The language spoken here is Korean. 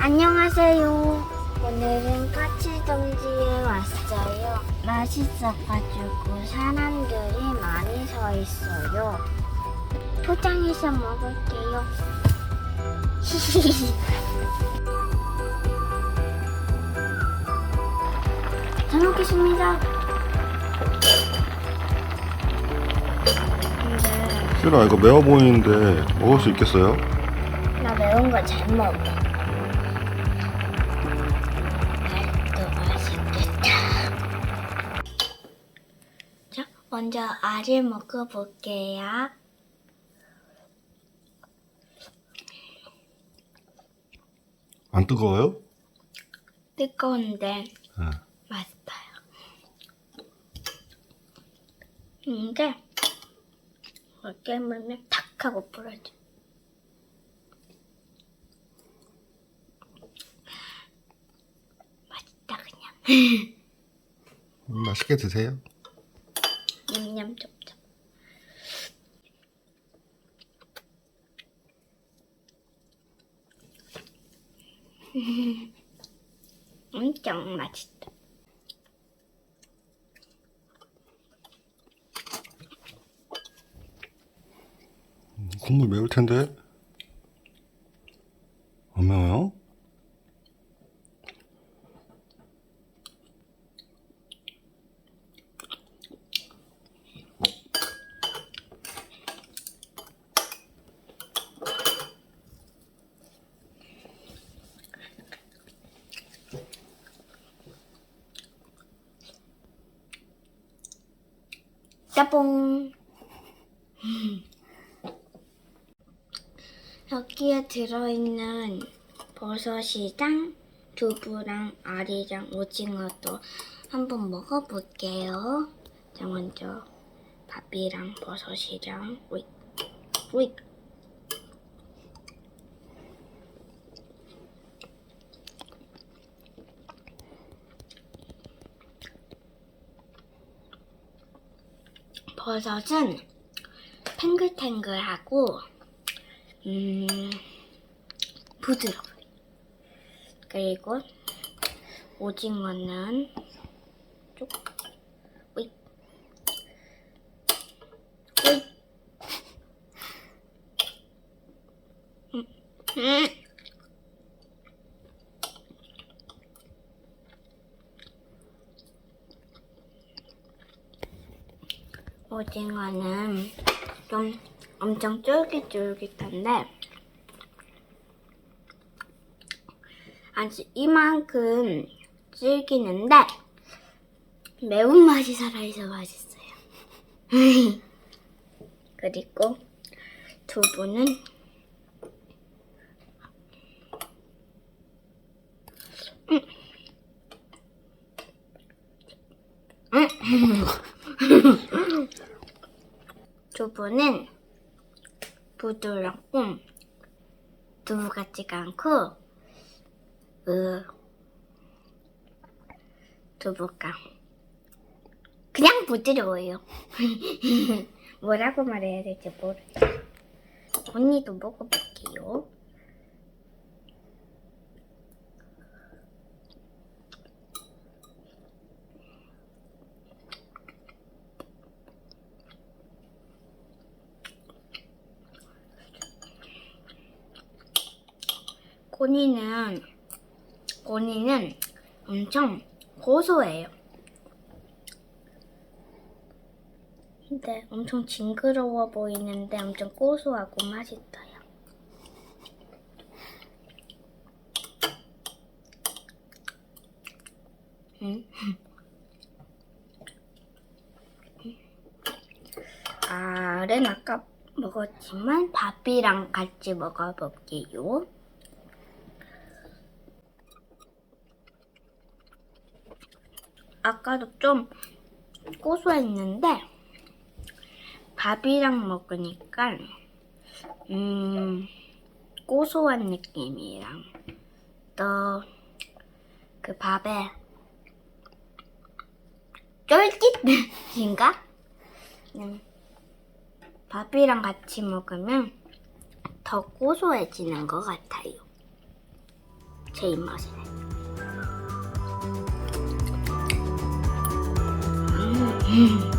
안녕하세요. 오늘은 까치동지에 왔어요. 맛있어가지고 사람들이 많이 서 있어요. 포장해서 먹을게요. 잘 먹겠습니다. 근데 실아 이거 매워 보이는데 먹을 수 있겠어요? 나 매운 거 잘 먹어. 먼저 알을 먹어볼게요. 안 뜨거워요? 뜨거운데 네. 맛있어요. 근데 이걸 깨물면 탁 하고 부러져. 맛있다 그냥. 음, 맛있게 드세요. 냠냠 쩝쩝. 엄청 맛있다. 국물 매울 텐데. 안 매워요? 따봉. 여기에 들어있는 버섯이랑 두부랑 알이랑 오징어도 한번 먹어볼게요. 자, 먼저 밥이랑 버섯이랑 오이, 오이. 버섯은 탱글탱글하고 음 부드러워요. 그리고 오징어는 쪽오이 오이 음, 음. 오징어는 좀 엄청 쫄깃쫄깃한데 아직 이만큼 질기는데 매운맛이 살아있어 맛있어요. 그리고 두부는 음. 두부는 부드럽고 두부 같지가 않고 으 두부가 그냥 부드러워요. 뭐라고 말해야 될지 모르겠어요. 언니도 먹어볼게요. 고니는 고니는 엄청 고소해요. 근데 엄청 징그러워 보이는데 엄청 고소하고 맛있어요. 음. 알은 아까 먹었지만 밥이랑 같이 먹어볼게요. 아까도 좀 고소했는데 밥이랑 먹으니까 음 고소한 느낌이랑 또 그 밥에 쫄깃인가? 음, 밥이랑 같이 먹으면 더 고소해지는 것 같아요. 제 입맛이 네.